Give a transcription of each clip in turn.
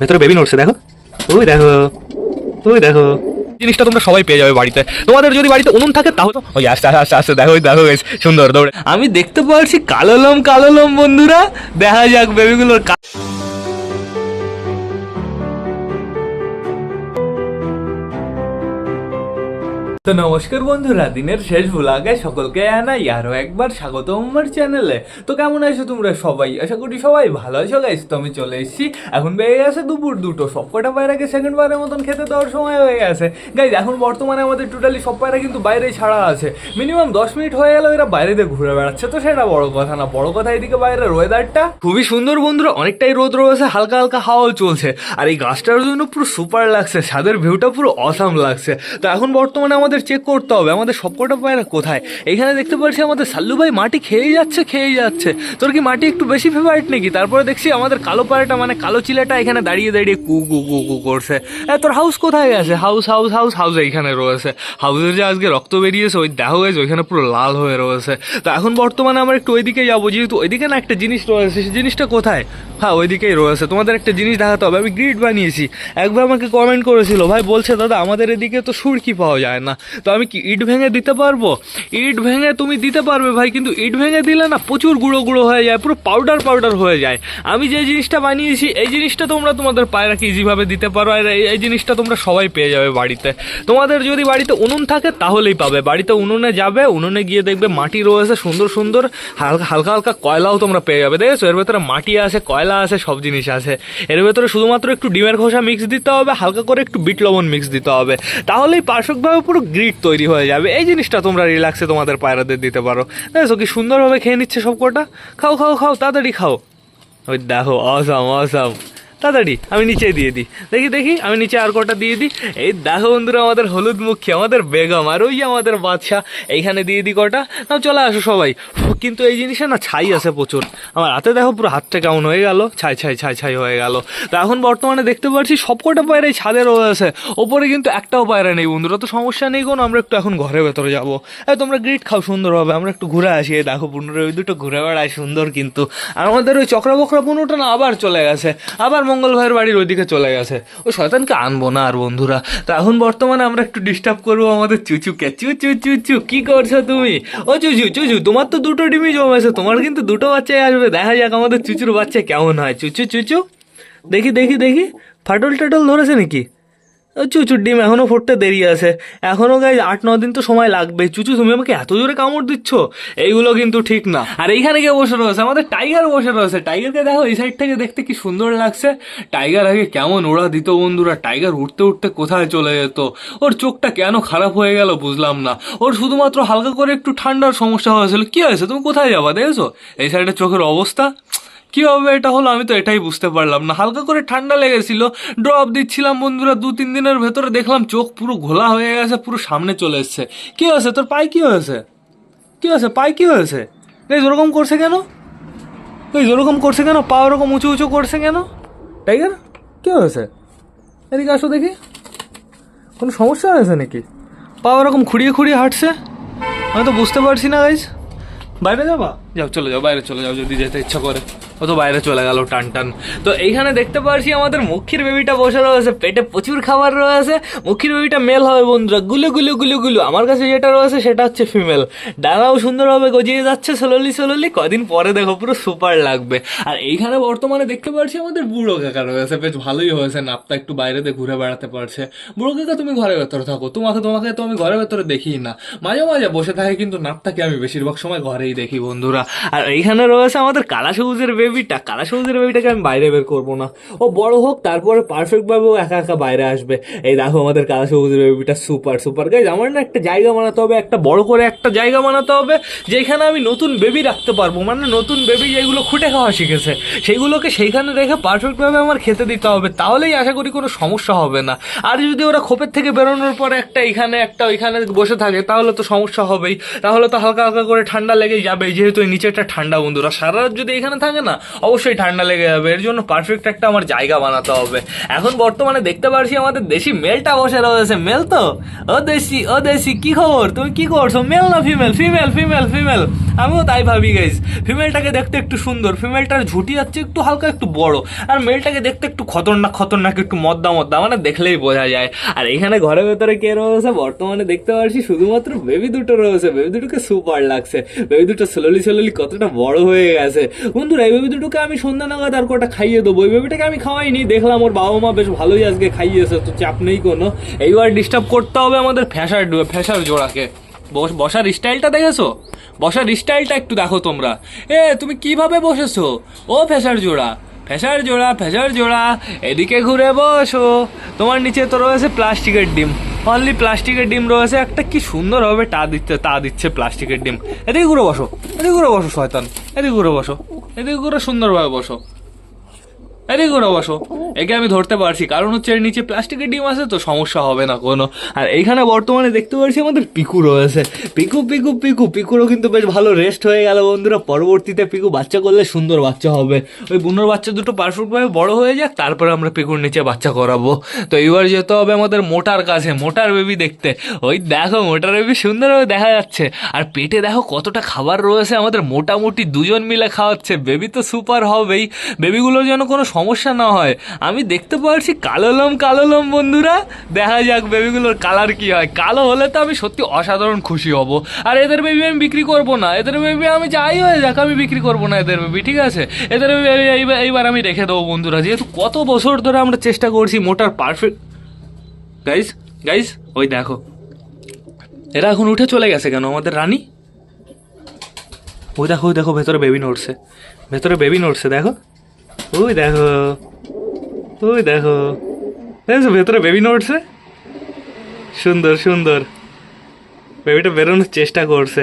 ভেতরে বেবি নড়ছে দেখো। ওই দেখো ওই দেখো। জিনিসটা তোমরা সবাই পেয়ে যাবে বাড়িতে। তোমাদের যদি বাড়িতে উনুন থাকে তাহলে ওই আস্তে আস্তে আস্তে আস্তে দেখো দেখো guys, সুন্দর। দৌড়ে আমি দেখতে পাচ্ছি কালো লোম কালো লোম বন্ধুরা। দেখা যাক বেবিগুলোর তো নমস্কার বন্ধুরা, দিনের শেষ ভুলাগে সকলকে জানাই আরও একবার স্বাগত আমার চ্যানেলে তো কেমন আছো তোমরা সবাই? আশা করি সবাই ভালো আছো গাইস তো আমি চলে এসেছি। এখন বেড়ে গেছে দুপুর দুটো। সব কটা পায়রাকে সেকেন্ড বারের মতন খেতে দেওয়ার সময় হয়ে গেছে। গাইজ এখন বর্তমানে আমাদের টোটালি সব পায়রা কিন্তু বাইরেই ছাড়া আছে। মিনিমাম দশ মিনিট হয়ে গেল এরা বাইরেতে ঘুরে বেড়াচ্ছে। তো সেটা বড় কথা না। বড় কথা এদিকে বাইরের ওয়েদারটা খুবই সুন্দর বন্ধুরা। অনেকটাই রোদ রয়েছে, হালকা হালকা হাওয়াও চলছে। আর এই গাছটার জন্য পুরো সুপার লাগছে। ছাদের ভিউটা পুরো অসাম লাগছে। তো এখন বর্তমানে আমাদের চেক করতে হবে। আমাদের সবকটা পায়রা কোথায়? এখানে দেখতে পাচ্ছি আমাদের সাল্লু ভাই মাটি খেয়েই যাচ্ছে খেয়েই যাচ্ছে। তোর কি মাটি একটু বেশি ফেভারিট নাকি? তারপরে দেখছি আমাদের কালো পায়রাটা মানে কালো চিলাটা এখানে দাঁড়িয়ে দাঁড়িয়ে কু কু কু কু করছে। তোর হাউস কোথায় গেছে? হাউস হাউস হাউস হাউস এইখানে রয়েছে। হাউসের যে আজকে রক্ত বেরিয়েছে, ওই দেখো গেছে ওইখানে পুরো লাল হয়ে রয়েছে। তো এখন বর্তমানে আমরা একটু ওইদিকে যাব, যেহেতু ওইদিকে না একটা জিনিস রয়েছে, সেই জিনিসটা কোথায়? হ্যাঁ ওইদিকেই রয়েছে। তোমাদের একটা জিনিস দেখাতে হবে। আমি গ্রিড বানিয়েছি। একবার আমাকে কমেন্ট করেছিল, ভাই, বলছে, দাদা, আমাদের এদিকে তো সুরকি পাওয়া যায় না। তো আমি কি ইট ভেঙে দিতে পারব? ইট ভেঙে তুমি দিতে পারবে ভাই, কিন্তু ইট ভেঙে দিলে না প্রচুর গুঁড়ো গুঁড়ো হয়ে যায়, পুরো পাউডার পাউডার হয়ে যায়। আমি যে জিনিসটা বানিয়েছি, এই জিনিসটা তোমরা তোমাদের পায়রাকে ইজিভাবে দিতে পারো? আর এই- জিনিসটা তোমরা সবাই পেয়ে যাবে বাড়িতে। তোমাদের যদি বাড়িতে উনুন থাকে, তাহলেই পাবে। বাড়িতে উনুনে যাবে, উনুনে গিয়ে দেখবে মাটি রয়েছে সুন্দর সুন্দর, হালকা হালকা হালকা কয়লাও তোমরা পেয়ে যাবে। দেখেছ? এর ভেতরে মাটি আছে, কয়লা আছে, সব জিনিস আছে। এর ভেতরে শুধুমাত্র একটু ডিমের খোসা মিক্স দিতে হবে, হালকা করে একটু বিট লবণ মিক্স দিতে হবে। তাহলেই পারফেক্টভাবে পুরো গ্রিট তৈরি হয়ে যাবে। এই জিনিসটা তোমরা রিল্যাক্সে তোমাদের পায়রাদের দিতে পারো। দেখো কি সুন্দরভাবে খেয়ে নিচ্ছে সব কটা? খাও খাও খাও, তাড়াতাড়ি খাও। ওই দেখো অসাম অসাম তাড়াতাড়ি, আমি নিচে দিয়ে দিই। দেখি দেখি, আমি নিচে আর কটা দিয়ে দিই। এই দেখো বন্ধুরা, আমাদের হলুদ মুখী, আমাদের বেগম, আর ওই আমাদের বাদশা এইখানে দিয়ে দিই কটা। নাও, চলে আসো সবাই। কিন্তু এই জিনিসে না ছাই আছে প্রচুর। আমার হাতে দেখো পুরো হাতটা কেমন হয়ে গেল। ছাই ছাই ছাই ছাই হয়ে গেল। তো এখন বর্তমানে দেখতে পাচ্ছি সব কটা পায়রাই ছাদে রয়েছে ওপরে কিন্তু একটাও পায়রা নেই বন্ধুরা, তো সমস্যা নেই কোনো, আমরা একটু এখন ঘরের ভেতরে যাব। এই তোমরা গ্রিট খাও সুন্দরভাবে আমরা একটু ঘুরে আসি। এই দেখো পনেরো ওই দুটো ঘুরে বেড়ায় সুন্দর কিন্তু। আর আমাদের ওই চক্রা বকরা পনেরোটা না আবার চলে গেছে। আবার মঙ্গল ভাইয়ের বাড়ির ওইদিকে চলে গেছে। ওই শয়তানকে আনব না আর বন্ধুরা। তা এখন বর্তমানে আমরা একটু ডিস্টার্ব করব আমাদের চুচুকে। চুচু চুচু, কি করছ তুমি? ও চুচু চুচু, তোমার তো দুটো ডিমি জমেছে, তোমার কিন্তু দুটো বাচ্চাই আসবে। দেখা যাক আমাদের চুচুর বাচ্চা কেমন হয়। চুচু চুচু, দেখি দেখি দেখি। ফাটল টাটল ধরেছে নাকি? চুচুর ডিম এখনও ফুটতে দেরি আছে। এখনও গাই আট, ন দিন তো সময় লাগবে চুচু, তুমি আমাকে এত জোরে কামড় দিচ্ছ? এইগুলো কিন্তু ঠিক না। আর এইখানে কে বসে রয়েছে, আমাদের টাইগার বসে রয়েছে। টাইগারকে দেখো, এই সাইড থেকে দেখতে কি সুন্দর লাগছে। টাইগার আগে কেমন ওড়া দিত বন্ধুরা, টাইগার উঠতে উঠতে কোথায় চলে যেত? ওর চোখটা কেন খারাপ হয়ে গেল বুঝলাম না। ওর শুধুমাত্র হালকা করে একটু ঠান্ডার সমস্যা হয়েছিল। কি হয়েছে? তুমি কোথায় যাবা, দেখেছ? এই সাইডে চোখের অবস্থা? কীভাবে এটা হলো আমি তো এটাই বুঝতে পারলাম না। হালকা করে ঠান্ডা লেগেছিল ড্রপ দিচ্ছিলাম বন্ধুরা দু তিন দিনের ভেতরে দেখলাম চোখ পুরো ঘোলা হয়ে গেছে, পুরো সামনে চলে এসছে। কি হয়েছে? তোর পায়ে কি হয়েছে? কি হয়েছে? পায়ে কি হয়েছে? এই ওরকম করছে কেন? এই ওরকম করছে কেন? পা ওরকম উঁচু উঁচু করছে কেন? টাইগার, কি হয়েছে? এদিকে আসো দেখি। কোনো সমস্যা হয়েছে নাকি? পা ওরকম খুঁড়িয়ে খুঁড়িয়ে হাঁটছে? আমি তো বুঝতে পারছি না গাইজ বাইরে যাবা? যাও, চলে যাও, বাইরে চলে যাও, যদি যেতে ইচ্ছা করে। ও তো বাইরে চলে গেল, টান টান। তো এইখানে দেখতে পাচ্ছি আমাদের মুখির বেবিটা বসে রয়েছে, পেটে প্রচুর খাবার রয়েছে। মুখির বেবিটা মেল হবে বন্ধুরা, গুলু গুলু গুলু গুলু। আমার কাছে যেটা রয়েছে সেটা হচ্ছে ফিমেল ডানাও সুন্দরভাবে গজিয়ে যাচ্ছে, সোললি সোললি। কদিন পরে দেখো, পুরো সুপার লাগবে। আর এইখানে বর্তমানে দেখতে পাচ্ছি আমাদের বুড়ো কাকা রয়েছে। বেশ ভালোই হয়েছে, নাপটা একটু বাইরেতে ঘুরে বেড়াতে পারছে। বুড়ো কাকা, তুমি ঘরের ভেতরে থাকো। তোমাকে তোমাকে তো আমি ঘরের ভেতরে দেখি না। মাঝে মাঝে বসে থাকে, কিন্তু নাপটাকে আমি বেশিরভাগ সময় ঘরেই দেখি বন্ধুরা। আর এইখানে রয়েছে আমাদের কালা সবুজের বেবিটা কালা সবুজের বেবিটাকে আমি বাইরে বের করব না? ও বড় হোক, তারপরে পারফেক্ট ভাবে ও একা একা বাইরে আসবে। এই দেখো আমাদের কালা সবুজের বেবিটা সুপার সুপার গাইজ আমার না একটা জায়গা বানাতে হবে, একটা বড় করে একটা জায়গা বানাতে হবে, যেখানে আমি নতুন বেবি রাখতে পারব। মানে নতুন বেবি যেগুলো খুঁটে খাওয়া শিখেছে সেগুলোকে সেইখানে রেখে পারফেক্টভাবে আমার খেতে দিতে হবে। তাহলেই আশা করি কোনো সমস্যা হবে না। আর যদি ওরা খোপের থেকে বেরোনোর পরে একটা এখানে, একটা ওইখানে বসে থাকে, তাহলে তো সমস্যা হবেই। তাহলে তো হালকা হালকা করে ঠান্ডা লেগেই যাবে যেহেতু এই নিচেটা ঠান্ডা বন্ধুরা। সারা রাত যদি এখানে থাকে না অবশ্যই ঠান্ডা লেগে যাবে। এর জন্য পারফেক্ট একটা আমার জায়গা বানাতে হবে। এখন বর্তমানে দেখতে পারছি আমাদের দেশি মেলটা বসে রয়েছে। মেল তো? ও দেশি ও দেশি, কি খবর? তুমি কি করছ? মেল না ফিমেল? Female female female. আমিও তাই ভাবি গাইজ ফিমেলটাকে দেখতে একটু সুন্দর। ফিমেলটার ঝুটি যাচ্ছে একটু হালকা, একটু বড়। আর মেলটাকে দেখতে একটু খতরনাক খতরনাক, একটু মদ্দা মদ্দা মানে দেখলেই বোঝা যায়। আর এখানে ঘরের ভেতরে কে রয়েছে? বর্তমানে দেখতে পাচ্ছি শুধুমাত্র বেবি দুটো রয়েছে। বেবি দুটোকে সুপার লাগছে। বেবি দুটো স্লোলি স্লোলি কতটা বড় হয়ে গেছে। বন্ধুরা, এই বেবি দুটোকে আমি সন্ধ্যা নাগাদ আর কটা খাইয়ে দেবো। ওই বেবিটাকে আমি খাওয়াইনি, দেখলাম ওর বাবা মা বেশ ভালোই আজকে খাইয়েছে, তো চাপ নেই কোনো। এইবার ডিস্টার্ব করতে হবে আমাদের ফ্যাসার ফ্যাসার জোড়াকে। বস বসার স্টাইলটা দেখেছ? বসার স্টাইলটা একটু দেখো তোমরা। এ, তুমি কীভাবে বসেছো? ও ফ্যাসার জোড়া। ফ্যাসার জোড়া ফ্যাসার জোড়া, এদিকে ঘুরে বসো। তোমার নিচে তো রয়েছে প্লাস্টিকের ডিম। অনলি প্লাস্টিকের ডিম রয়েছে, একটা কি সুন্দর হবে তা দিচ্ছে তা দিচ্ছে প্লাস্টিকের ডিম। এদিকে ঘুরে বসো, এদিকে ঘুরে বসো, শয়তান। এদিকে ঘুরে বসো। এদিকে করে সুন্দরভাবে বসো। এদিকে ঘুরে বসো একে আমি ধরতে পারছি। কারণ হচ্ছে এর নিচে প্লাস্টিকের ডিম আছে, তো সমস্যা হবে না কোনো। আর এইখানে বর্তমানে দেখতে পাচ্ছি আমাদের পিকু রয়েছে। পিকু পিকু পিকু। পিকুরও কিন্তু বেশ ভালো রেস্ট হয়ে গেল, বন্ধুরা। পরবর্তীতে পিকু বাচ্চা করলে সুন্দর বাচ্চা হবে। ওই বুনোর বাচ্চা দুটো পারফেক্টভাবে বড় হয়ে যাক, তারপরে আমরা পিকুর নিচে বাচ্চা করাবো। তো এইবার যেতে হবে আমাদের মোটার কাছে, মোটার বেবি দেখতে। ওই দেখো, মোটার বেবি সুন্দরভাবে দেখা যাচ্ছে। আর পেটে দেখো কতটা খাবার রয়েছে আমাদের মোটামুটি দুজন মিলে খাওয়াচ্ছে। বেবি তো সুপার হবেই। বেবিগুলোর যেন কোনো সমস্যা না হয়। আমি দেখতে পাচ্ছি কালো লোম কালো লোম বন্ধুরা। দেখা যাক বেবিগুলোর কালার কি হয়। কালো হলে তো আমি সত্যি অসাধারণ খুশি হব। আর এদের বেবি আমি বিক্রি করব না। এদের বেবি আমি যাই হয়ে যাক, আমি বিক্রি করব না এদের বেবি ঠিক আছে? এদের বেবি এইবার আমি রেখে দেবো বন্ধুরা। যেহেতু কত বছর ধরে আমরা চেষ্টা করছি মোটার পারফেক্ট গাইজ গাইজ ওই দেখো। এরা এখন উঠে চলে গেছে কেন? আমাদের রানী? ওই দেখো ওই দেখো, ভেতরে বেবি নড়ছে। ভেতরে বেবি নড়ছে, দেখো। ওই দেখো ওই দেখো দেখছ ভেতরে বেবি নড়ছে সুন্দর সুন্দর বেবিটা বেরোনোর চেষ্টা করছে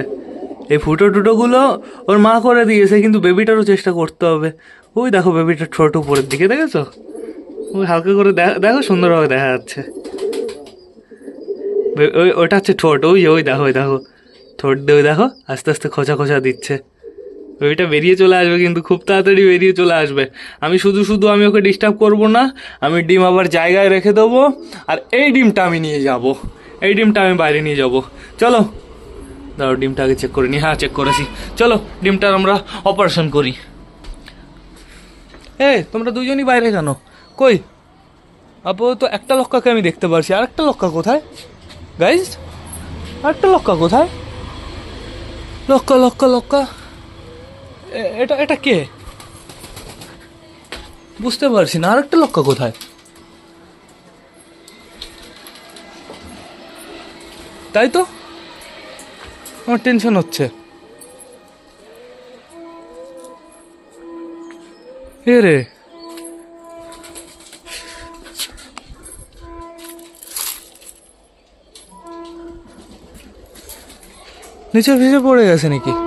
এই ফুটো টুটোগুলো ওর মা করে দিয়েছে কিন্তু বেবিটারও চেষ্টা করতে হবে ওই দেখো বেবিটা ছোট উপরের দিকে, দেখেছ? ওই হালকা করে দেখো সুন্দরভাবে দেখা যাচ্ছে। ওই ওটা হচ্ছে ঠোঁট ওই ওই দেখো ওই দেখো। ঠোঁট দিয়ে ওই দেখো, আস্তে আস্তে খোঁচা খোঁচা দিচ্ছে। ওইটা বেরিয়ে চলে আসবে কিন্তু খুব তাড়াতাড়ি বেরিয়ে চলে আসবে। আমি শুধু শুধু আমি ওকে ডিস্টার্ব করব না, আমি ডিম আবার জায়গায় রেখে দেবো আর এই ডিমটা আমি নিয়ে যাব। এই ডিমটা আমি বাইরে নিয়ে যাব। চলো। দাঁড়ো ডিমটা আগে চেক করে নি। হ্যাঁ চেক করেছি। চলো, ডিমটার আমরা অপারেশন করি। এ তোমরা দুজনই বাইরে কেন কই? আপাতত একটা লক্কাকে আমি দেখতে পারছি। আর একটা লক্কা কোথায়? গাইজ আরেকটা লক্কা কোথায়? লক্কা লক্কা লক্কা এটা এটা কে? বুঝতে পারছি না, আরেকটা লক্ষ্য কোথায়? তাই তো? আমার টেনশন হচ্ছে। এ রে। নিচে ভিজে পড়ে গেছে নাকি?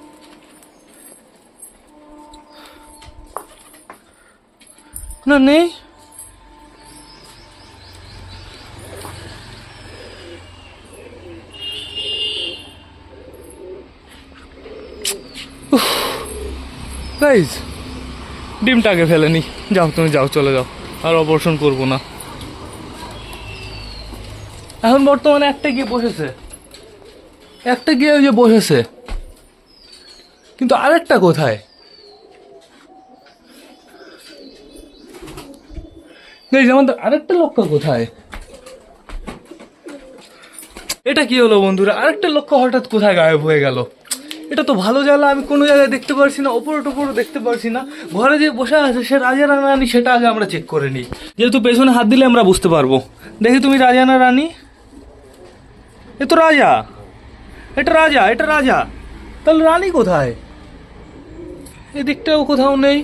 না নেই গাইজ ডিমটাকে ফেলে নি যাও তুমি যাও, চলে যাও। আর অপারেশন করব না। এখন বর্তমানে একটা গিয়ে বসেছে। একটা গিয়ে ওই যে বসেছে। কিন্তু আরেকটা কোথায়? গাইজ আমাদের আরেকটা লক্ষ্য কোথায়? এটা কি হলো বন্ধুরা? আরেকটা লক্ষ্য হঠাৎ কোথায় গায়েব হয়ে গেল? এটা তো ভালো জ্বালা, আমি কোনো জায়গায় দেখতে পারছি না, ওপর টোপরও দেখতে পারছি না। ঘরে যে বসে আছে, সে রাজা না রানী, সেটা আগে আমরা চেক করে নিই। যেহেতু পেছনে হাত দিলে আমরা বুঝতে পারব। দেখি তুমি রাজা না রানী? এ তো রাজা। এটা রাজা এটা রাজা। তাহলে রানী কোথায়? এদিকটাও কোথাও নেই।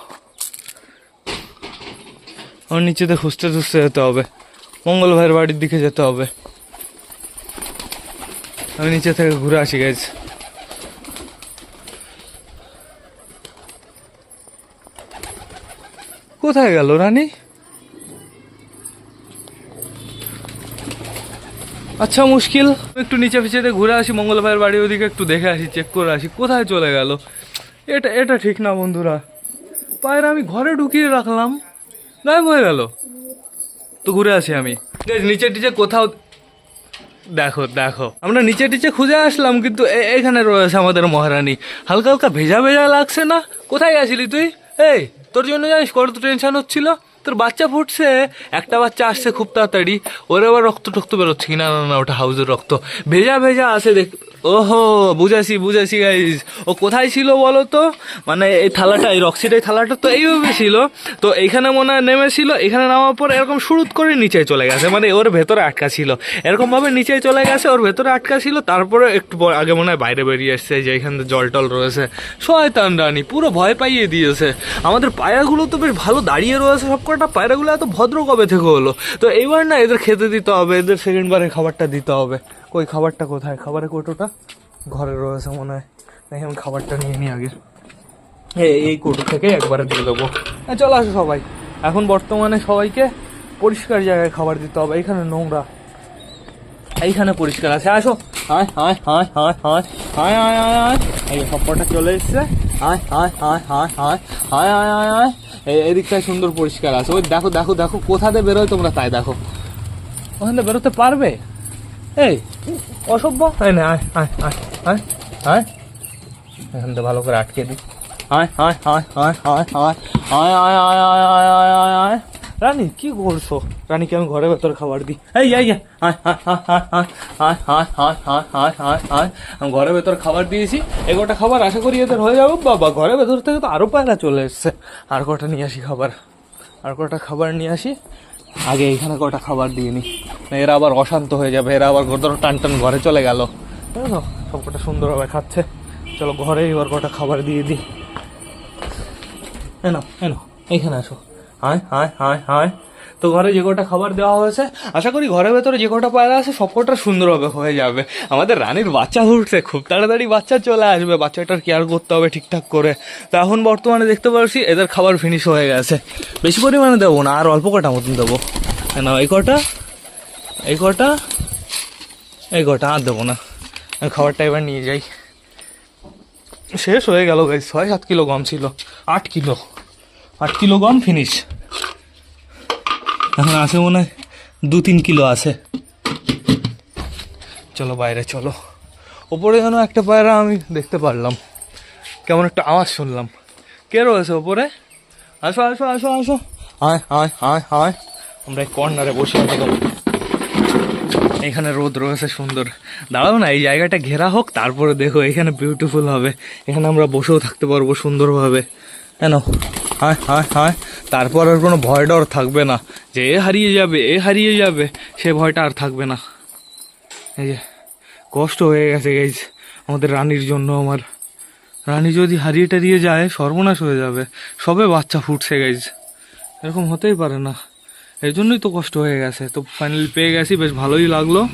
ওর নিচেতে খুঁজতে খুঁজতে যেতে হবে। মঙ্গল ভাইয়ের বাড়ির দিকে যেতে হবে। আমি নিচে থেকে ঘুরে আসি গেছি কোথায় গেল রানী? আচ্ছা মুশকিল। একটু নিচে ফিচেতে ঘুরে আসি, মঙ্গল ভাইয়ের বাড়ি ওদিকে একটু দেখে আসি চেক করে আসি, কোথায় চলে গেল? এটা এটা ঠিক না, বন্ধুরা। পায়ের আমি ঘরে ঢুকিয়ে রাখলাম। গায়েব হয়ে গেল। তো ঘুরে আসি আমি। নিচে টিচে কোথাও দেখো দেখো। আমরা নিচে টিচে খুঁজে আসলাম, কিন্তু এখানে রয়েছে আমাদের মহারানী। হালকা হালকা ভেজা ভেজা লাগছে না? কোথায় গেছিলি তুই? এই, তোর জন্য জানিস কত টেনশন হচ্ছিল? তোর বাচ্চা ফুটছে। একটা বাচ্চা আসছে খুব তাড়াতাড়ি। ওর আবার রক্ত টক্ত বেরোচ্ছে। কি না না না, ওটা হাউজের রক্ত। ভেজা ভেজা আছে দেখ ওহো, বুঝেছি বুঝেছি গাইজ ও কোথায় ছিল বলো তো? মানে এই থালাটা, এই রক্সির এই থালাটা তো এইভাবে ছিল। তো এইখানে মনে হয় নেমেছিল, এখানে নামার পর এরকম শুরুত করে নিচে চলে গেছে মানে ওর ভেতরে আটকা ছিল। এরকমভাবে নিচে চলে গেছে, ওর ভেতরে আটকা ছিল, তারপরে একটু আগে মনে হয় বাইরে বেরিয়ে এসছে যে এখানে জল টল রয়েছে। শয়তান রানী, পুরো ভয় পাইয়ে দিয়েছে। আমাদের পায়রাগুলো তো বেশ ভালো দাঁড়িয়ে রয়েছে, সব কটা পায়রাগুলো এত ভদ্র কবে থেকে হলো? তো এইবার না এদের খেতে দিতে হবে, এদের সেকেন্ড বারে খাবারটা দিতে হবে। কই খাবারটা কোথায় খাবারের কোটোটা ঘরে রয়েছে মনে হয় দেখি আমি খাবারটা নিয়ে নিই আগে এই কোটো থেকে একবারে দিয়ে দেবো হ্যাঁ চলো আসো সবাই এখন বর্তমানে সবাইকে পরিষ্কার জায়গায় খাবার দিতে হবে এখানে নোংরা এইখানে পরিষ্কার আছে আসো হায় হায় হায় হায় হায় হায় হায় হায় হায় এই চলে এসছে হায় হায় হায় হায় হায় হায় হায় হায় হায় এদিকটায় সুন্দর পরিষ্কার আছে ওই দেখো দেখো দেখো কোথাতে বেরোয় তোমরা তাই দেখো ওখানে বেরোতে পারবে এই অসভ্য এই না আয় আয় আয় আয় আয় এখান থেকে ভালো করে আটকে দিই আয় আয় আয় আয় আয় আয় আয় আয় আয় আয় আয় রানী কি করছ রানীকে আমি ঘরের ভেতর খাবার দিই এই আয় আয় আমি ঘরের ভেতর খাবার দিয়েছি এগোটা খাবার আশা করি এদের হয়ে যাবে বাবা ঘরের ভেতর থেকে তো আরও পায়রা চলে এসছে আর কটা নিয়ে আসি খাবার আর কটা খাবার নিয়ে আসি আগে এখানে কটা খাবার দিয়ে নি? এরা আবার অশান্ত হয়ে যাবে, এরা আবার ধরো টান টান ঘরে চলে গেল। তাই তো? সব কটা সুন্দরভাবে খাচ্ছে। চলো ঘরে এবার কটা খাবার দিয়ে দিই। এনো এনো এইখানে আসো। হায় হায় হায় হায়। তো ঘরে যে কটা খাবার দেওয়া হয়েছে, আশা করি ঘরের ভেতরে যে কটা পায়রা আছে, সব কটা সুন্দরভাবে হয়ে যাবে। আমাদের রানীর বাচ্চা উঠছে, খুব তাড়াতাড়ি বাচ্চা চলে আসবে, বাচ্চাটার কেয়ার করতে হবে ঠিকঠাক করে। তো এখন বর্তমানে দেখতে পাচ্ছি এদের খাবার ফিনিশ হয়ে গেছে। বেশি পরিমাণে দেবো না, আর অল্প কটা মতন দেবো। না এই কটা এই কটা এই কটা, আর দেবো না। খাবারটা এবার নিয়ে যাই। শেষ হয়ে গেল ছয় সাত কিলো গম ছিল, আট কিলো। আট কিলো গম ফিনিশ এখন আছে মনে হয় দু তিন কিলো আছে। চলো বাইরে, চলো। ওপরে যেন একটা পায়রা আমি দেখতে পারলাম। কেমন একটা আওয়াজ শুনলাম। কে রয়েছে ওপরে? আসো আসো আসো আসো। হায় হায় হায় হায় আমরা এই কর্নারে বসে আছি। এখানে রোদ রয়েছে, সুন্দর। দাঁড়াও না, এই জায়গাটা ঘেরা হোক, তারপরে দেখো, এখানে বিউটিফুল হবে। এখানে আমরা বসেও থাকতে পারব সুন্দরভাবে। কেন হায় হায় হায় তারপর আর কোনো ভয় ডর থাকবে না। যে এ হারিয়ে যাবে, এ হারিয়ে যাবে, সে ভয়টা আর থাকবে না। এই যে, কষ্ট হয়ে গেছে গেছ আমাদের রানীর জন্য আমার। রানী যদি হারিয়ে টারিয়ে যায়, সর্বনাশ হয়ে যাবে। সবে বাচ্চা ফুটছে গেছ এরকম হতেই পারে না। এই জন্যই তো কষ্ট হয়ে গেছে। তো ফাইনালি পেয়ে গেছি, বেশ ভালোই লাগল।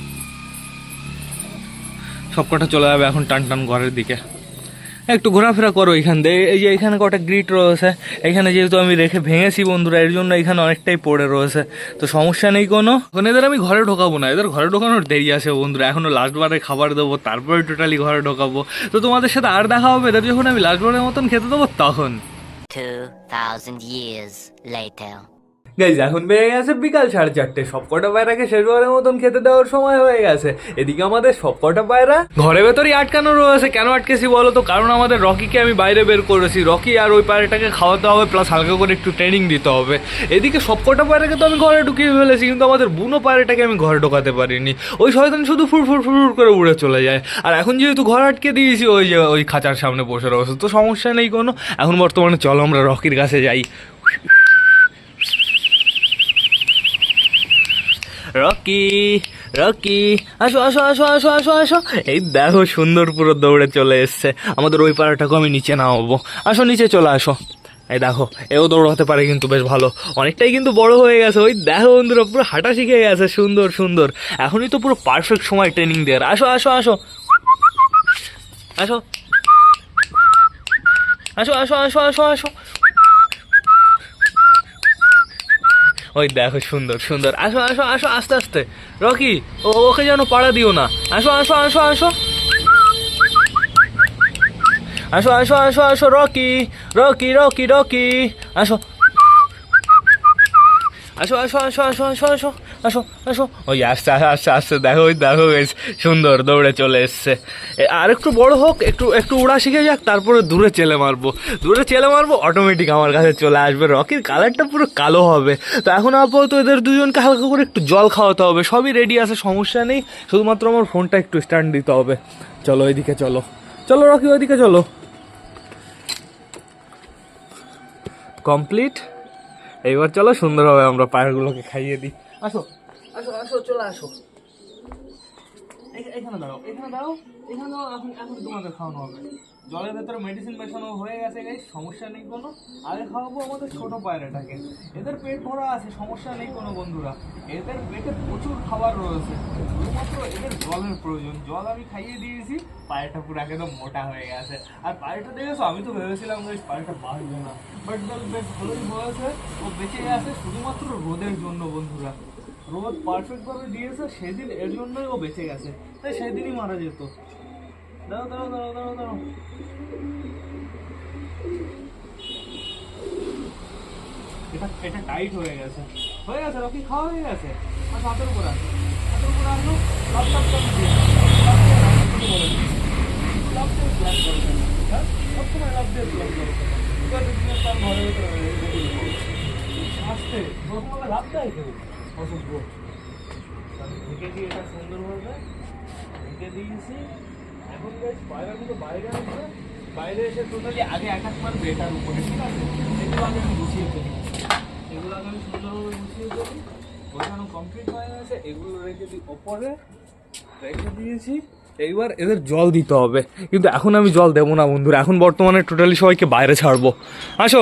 সব কটা চলে যাবে এখন টান টান ঘরের দিকে। একটু ঘোরাফেরা করো এখান দিয়ে। এই যে এখানে কটা গ্রিট রয়েছে এখানে যেহেতু আমি রেখে ভেঙেছি বন্ধুরা এর জন্য এখানে অনেকটাই পড়ে রয়েছে। তো সমস্যা নেই কোনো? এখন এদের আমি ঘরে ঢোকাবো না এদের ঘরে ঢোকানোর দেরি আছে বন্ধুরা। এখনও লাস্ট বারে খাবার দেবো তারপরে টোটালি ঘরে ঢোকাবো। তো তোমাদের সাথে আর দেখা হবে এদের যখন আমি লাস্ট বারের মতন খেতে দেবো তখন। 2,000 years later. গাইজ এখন বেড়ে গেছে বিকাল সাড়ে চারটে। সব কটা পায়রাকে শেষবারের মতন খেতে দেওয়ার সময় হয়ে গেছে। এদিকে আমাদের সব কটা পায়রা ঘরে ভেতরই আটকানো রয়েছে। কেন আটকেছি বলো তো? কারণ আমাদের রকিকে আমি বাইরে বের করেছি। রকি আর ওই পায়রাটাকে খাওয়াতে হবে প্লাস হালকা করে একটু ট্রেনিং দিতে হবে। এদিকে সব কটা পায়রাকে তো আমি ঘরে ঢুকিয়ে ফেলেছি, কিন্তু আমাদের বুনো পায়রাটাকে আমি ঘরে ঢোকাতে পারিনি। ওই শয়তান শুধু ফুর ফুর ফুর ফুর করে উড়ে চলে যায়। আর এখন যেহেতু ঘর আটকে দিয়েছি, ওই যে ওই খাঁচার সামনে বসে রয়েছে। তো সমস্যা নেই কোনো। এখন বর্তমানে চলো আমরা রকির কাছে যাই। রকি রকি, আসো আসো আসো আসো আসো আসো। এই দেখো সুন্দর পুরো দৌড়ে চলে এসছে। আমাদের ওই পাড়াটাকে আমি নিচে নামাবো। আসো, নিচে চলে আসো। এই দেখো, এও দৌড়াতে পারে কিন্তু বেশ ভালো। অনেকটাই কিন্তু বড় হয়ে গেছে। ওই দেখো বন্ধুরা, পুরো হাঁটা শিখে গেছে। সুন্দর সুন্দর। এখনই তো পুরো পারফেক্ট সময় ট্রেনিং দেওয়ার। আসো আসো আসো। আসো। আসো আসো আসো আসো আসো। ওই দেখো সুন্দর সুন্দর আসো আসো আসো আস্তে আস্তে রকি ও ওকে যেন পাড়া দিও না আসো আসো আসো আসো আসো আসো আসো আসো রকি রকি রকি রকি আসো আসো আসো আসো আসো আসো আসো আসো আসো আসো। ওই আস্তে আস্তে আস্তে দেখো, ওই দেখো, বেশ সুন্দর দৌড়ে চলে এসছে। আর একটু বড় হোক, একটু একটু উড়া শিখে যাক, তারপরে দূরে চেলে মারবো। দূরে চেলে মারবো অটোমেটিক আমার কাছে চলে আসবে। রকির কালারটা পুরো কালো হবে। তো এখন আপাতত এদের দুজনকে হালকা করে একটু জল খাওয়াতে হবে। সবই রেডি আছে, সমস্যা নেই। শুধুমাত্র আমার ফোনটা একটু স্ট্যান্ড দিতে হবে। চলো, ওইদিকে চলো। চলো, রকি, ওইদিকে চলো। কমপ্লিট এইবার চলো, সুন্দরভাবে আমরা পায়রগুলোকে খাইয়ে দিই। আসো। আসো আসো, চলে আসো। এখ- এখানে দাঁড়াও এখানে দাঁড়াও, এখানেও এখন এখন তোমাদের খাওয়ানো হবে। জলের ভেতরে মেডিসিন মেশানো হয়ে গেছে গাই সমস্যা নেই কোনো। আগে খাওয়াবো আমাদের ছোট পায়রাটাকে। এদের পেট ভরা আছে, সমস্যা নেই কোনো বন্ধুরা। এদের পেটে প্রচুর খাবার রয়েছে। শুধুমাত্র এদের জলের প্রয়োজন। জল আমি খাইয়ে দিয়েছি, পায়রাটা পুরো একদম মোটা হয়ে গেছে। আর পায়রাটা দেখেছ? আমি তো ভেবেছিলাম যে পায়রাটা বাড়বে না। বাট বেশ ভালোই হয়েছে ও বেঁচে আছে শুধুমাত্র রোদের জন্য বন্ধুরা। রোদ পারফেক্ট ভাবে দিয়েছে, সেদিন এর জন্যই ও বেঁচে গেছে। তাই সেদিনই মারা যেত। দাঁড়াও দাঁড়াও দাঁড়াও দাঁড়াও দাঁড়াও। এটা এটা টাইট হয়ে গেছে। হয়ে গেছে, রকি, খাওয়া হয়ে গেছে? আর হাতের উপর আসো। হাতের উপর আসো লাভ লাভ লাভ দিয়ে লাভ করবেন হ্যাঁ? সবসময় লাভ দিয়ে প্ল্যান তার ঘরে ভেতরে আসতে প্রথমে লাভ দেয় কেউ? ঢেকে দিয়ে এটা সুন্দরভাবে দিয়েছি। এখন বাইরে বাইরে এসে টোটালি আগে এক এক মারবে এটার উপরে, ঠিক আছে? এগুলো আগে আমি গুছিয়ে ফেলি। এগুলো আগে আমি সুন্দরভাবে গুছিয়ে ফেলি। কমপ্লিট হয়ে গেছে। এগুলো রেখে দিই ওপরে। রেখে দিয়েছি। এইবার এদের জল দিতে হবে। কিন্তু এখন আমি জল দেবো না, বন্ধুরা। এখন বর্তমানে টোটালি সবাইকে বাইরে ছাড়বো। আসো।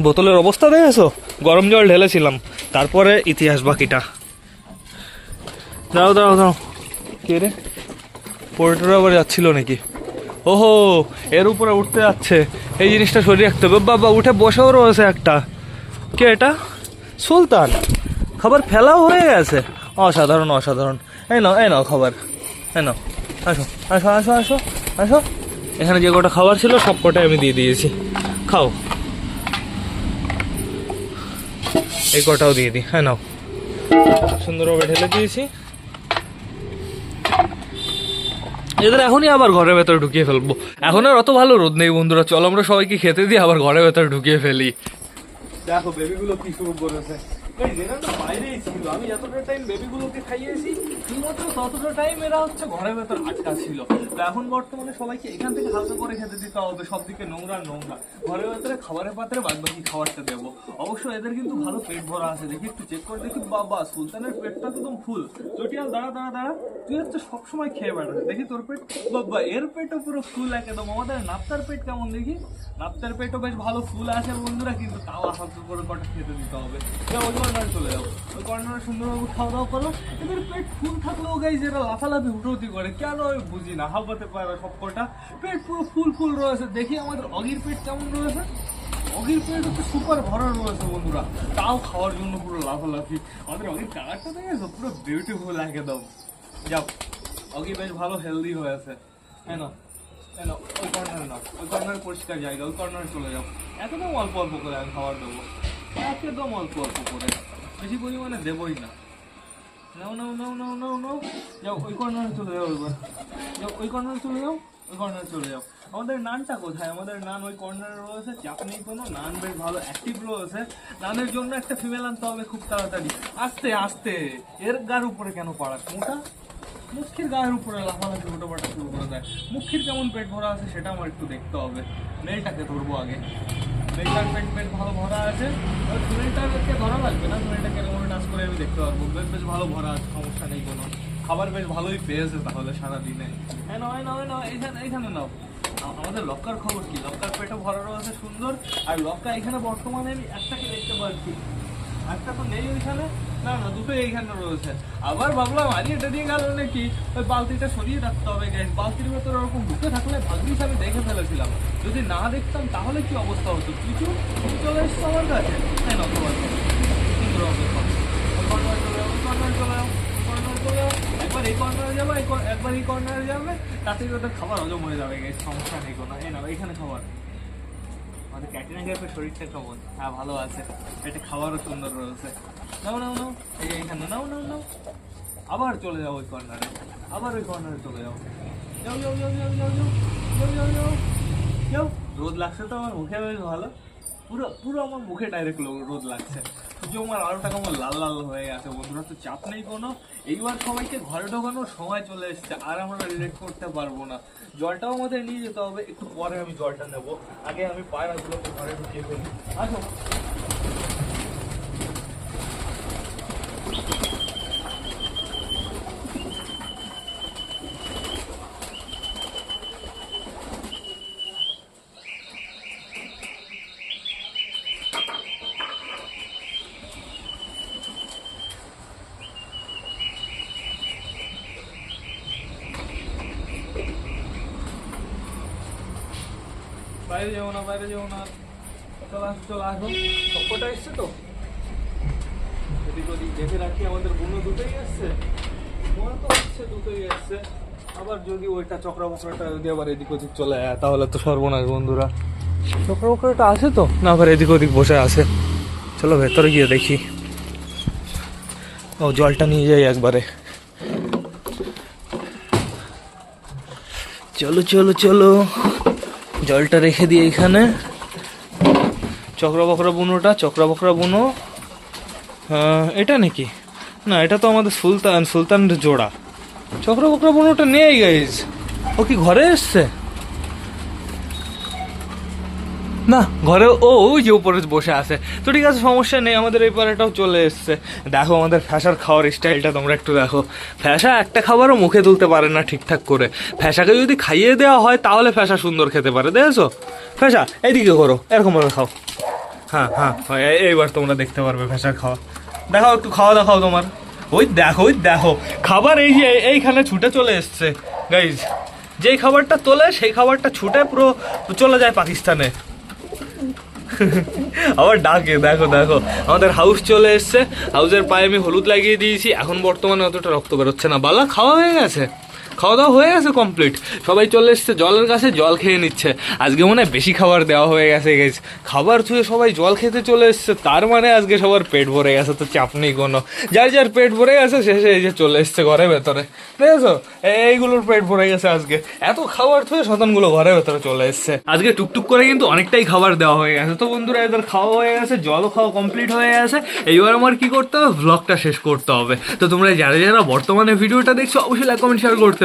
বোতলের অবস্থা দেখেছ? গরম জল ঢেলেছিলাম। তারপরে ইতিহাস বাকিটা। দাও দাও দাও কে রে? পোর্টার আবার যাচ্ছিল নাকি? ওহো, এর উপরে উঠতে যাচ্ছে। এই জিনিসটা সরিয়ে রাখতে হবে। বাবা, উঠে বসেও রয়েছে একটা। কে এটা? সুলতান। খাবার ফেলাও হয়ে গেছে। অসাধারণ অসাধারণ। এই নাও এই নাও খাবার। এই নাও। আসো আসো আসো আসো আসো। এখানে যে কটা খাবার ছিল সব কটাই আমি দিয়ে দিয়েছি। খাও। এই কটাও দিয়ে দিই হ্যাঁ নাও। সুন্দরভাবে ঢেলে দিয়েছি। এদের এখনই আবার ঘরের ভেতরে ঢুকিয়ে ফেলব। এখন আর অত ভালো রোদ নেই বন্ধুরা, চলো আমরা সবাইকে খেতে দিই আবার ঘরের ভেতরে ঢুকিয়ে ফেলি। দেখো বেবিগুলো কি শুরু করেছে ভালো পেট ভরা আছে, দেখি একটু চেক করে দেখি। বাবা, সুলতানের পেটটা একদম ফুল চটিয়াল, দাঁড়া দাঁড়া দাঁড়া। তুই হচ্ছে সবসময় খেয়ে বেড়াস। দেখি তোর পেট বাবা, এর পেটও পুরো ফুল একদম। আমাদের নাপ্তার পেট কেমন দেখি? নাপ্তার পেটও বেশ ভালো ফুল আছে বন্ধুরা, কিন্তু তাও হালকা করে কটা খেতে দিতে হবে। চলে কর্নারে সুন্দরভাবে খাওয়া দাওয়া পেট ফুল যেটা লাফালাফি করে। কেন বুঝি না পারে পেট পুরো রয়েছে। দেখি আমাদের অগির পেট কেমন রয়েছে। অগির পেট হচ্ছে সুপার রয়েছে বন্ধুরা। তাও খাওয়ার জন্য পুরো লাফালাফি। আমাদের অগির দেখেছ? পুরো বিউটিফুল বেশ ভালো হেলদি হয়েছে হ্যাঁ না কেন ওই কর্নারে পরিষ্কার জায়গা, ওই কর্নারে চলে যাও। একদম অল্প অল্প করে আমি খাবার দেবো। একদম অল্প অল্প করে। বেশি পরিমাণে দেবই না। নাও নাও নাও নাও নাও নাও। যাও, ওই কর্নারে চলে যাও এবার। যাও, ওই কর্নারে চলে যাও, ওই কর্নারে চলে যাও। আমাদের নানটা কোথায়? আমাদের নান ওই কর্নারে রয়েছে চাপ নেই কোনো নান বেশ ভালো অ্যাক্টিভ রয়েছে। নানের জন্য একটা ফিমেল আনতে হবে খুব তাড়াতাড়ি। আস্তে আস্তে। এর গার উপরে কেন পাড়াস মোটা? মুখির গায়ের উপরে লাফালাফি ছোটো বাটা শুরু করে দেয়। মুখির কেমন পেট ভরা আছে, সেটা আমার একটু দেখতে হবে। মেলটাকে ধরবো আগে। মেলটার পেট পেট ভালো ভরা আছে। ওই ফিমেলটাকে ধরা লাগবে না? ফিমেলটাকে এরকম টাচ করে আমি দেখতে পারব। বেশ বেশ ভালো ভরা আছে, সমস্যা নেই কোনো। খাবার বেশ ভালোই পেয়েছে তাহলে সারাদিনে। হ্যাঁ নয় নয় নয়, এইখানে এইখানে নাও। আমাদের লক্কার খবর কি? লক্কার পেটও ভরা রয়েছে সুন্দর। আর লক্কা এখানে বর্তমানে আমি একটাকে দেখতে পাচ্ছি। একটা তো নেই ওইখানে। না না, দুটো এইখানে রয়েছে। আবার ভাবলাম, আরে, এটা দিয়ে গেল নাকি? ওই বালতিটা সরিয়ে রাখতে হবে গ্যাস বালতির ভেতরে ওরকম ঢুকে থাকলে ভাগ্যিস আমি দেখে ফেলেছিলাম। যদি না দেখতাম, তাহলে কি অবস্থা হতো? কিছু? তুমি চলে এসছো আমার কাছে? হ্যাঁ না, তোমার সুন্দর অবস্থা একবার এই কর্নারে যাব, একবার এই যাবে। ওদের খাবার হজম হয়ে যাবে সমস্যা নেই কোনো। এই না এখানে খাবার। আমাদের ক্যাটরিনা কাপের শরীরটা কেমন? হ্যাঁ ভালো আছে। এটা খাবারও সুন্দর রয়েছে। নাও নাও নাও। এই এইখানে, নাও নাও নাও। আবার চলে যাও ওই কর্নারে আবার ওই কর্নারে চলে যাও। যাও যাও যাও যাও যাও রোদ লাগছে তো আমার মুখে, বেশ ভালো। পুরো পুরো আমার মুখে ডাইরেক্ট রোদ লাগছে। আমার আলোটা কেমন লাল লাল হয়ে গেছে বন্ধুরা, তো চাপ নেই কোনো। এইবার সবাইকে ঘরে ঢোকানোর সময় চলে এসছে, আর আমরা রিলেট করতে পারব না। জলটাও আমাদের নিয়ে যেতে হবে, একটু পরে আমি জলটা নেব। আগে আমি পায়রাগুলোকে ঘরে ঢুকিয়ে ফেলি। আসো। বাইরে যাব না, বাইরে যাব না। চলে আসো চলে আসো। সবকটা এসছে তো? এদিক ওদিক দেখে রাখি, আমাদের বুনো দুটোই এসছে। তোমার তো হচ্ছে দুটোই এসছে। আবার যদি ওইটা চক্রা বকরাটা যদি আবার এদিক ওদিক চলে যায় তাহলে তো সর্বনাশ, বন্ধুরা। চক্রা বকরাটা আছে তো? না, আবার এদিক ওদিক বসে আছে। চলো ভেতরে গিয়ে দেখি। ও, জলটা নিয়ে যাই একবারে। চলো চলো চলো। জলটা রেখে দিই এখানে চক্রা বকরা বুনোটা চক্রা বকরা বুনো। আহ, এটা নাকি? না এটা তো আমাদের সুলতান সুলতানের জোড়া। চক্রা বকরা বুনোটা নেই গাইজ ও কি ঘরে এসছে? না ঘরে ও ওই যে উপরে বসে আছে। তো ঠিক আছে, সমস্যা নেই, আমাদের এই পাড়াটাও চলে এসছে। দেখো আমাদের ফ্যাসার খাওয়ার স্টাইলটা, তোমরা একটু দেখো। ফ্যাসা একটা খাবারও মুখে তুলতে পারে না ঠিকঠাক করে। ফ্যাসাকে যদি খাইয়ে দেওয়া হয়, তাহলে ফ্যাসা সুন্দর খেতে পারে, দেখেছ? ফ্যাসা এইদিকে করো এরকম ভাবে খাও। হ্যাঁ হ্যাঁ এই- এইবার তোমরা দেখতে পারবে ফ্যাসার খাওয়া। দেখাও একটু, খাওয়া দেখাও তোমার। ওই দেখো ওই দেখো, খাবার এই যে এইখানে ছুটে চলে এসছে। গাইজ, যেই খাবারটা তোলে, সেই খাবারটা ছুটে পুরো চলে যায় পাকিস্তানে। আবার ডাকে, দেখো দেখো। আমাদের হাউস চলে এসছে। হাউসের পায়ে আমি হলুদ লাগিয়ে দিয়েছি। এখন বর্তমানে অতটা রক্ত বেরোচ্ছে না। বালা, খাওয়া হয়ে গেছে? খাওয়া দাওয়া হয়ে গেছে কমপ্লিট সবাই চলে এসছে, জলের কাছে জল খেয়ে নিচ্ছে। আজকে মনে হয় বেশি খাবার দেওয়া হয়ে গেছে গেছ খাবার ছুঁয়ে সবাই জল খেতে চলে এসছে, তার মানে আজকে সবার পেট ভরে গেছে, তো চাপ নেই কোনো। যার যার পেট ভরে গেছে শেষে এই যে চলে এসছে ঘরের ভেতরে। দেখেছ? এইগুলোর পেট ভরে গেছে আজকে। এত খাবার থুয়ে শতানগুলো ঘরের ভেতরে চলে এসছে। আজকে টুকটুক করে কিন্তু অনেকটাই খাবার দেওয়া হয়ে গেছে। তো বন্ধুরা, এদের খাওয়া হয়ে গেছে, জলও খাওয়া কমপ্লিট হয়ে গেছে। এইবার আমার কি করতে হবে? ব্লগটা শেষ করতে হবে। তো তোমরা যারা যারা বর্তমানে ভিডিওটা দেখছ, অবশ্যই লাইক কমেন্ট শেয়ার করতে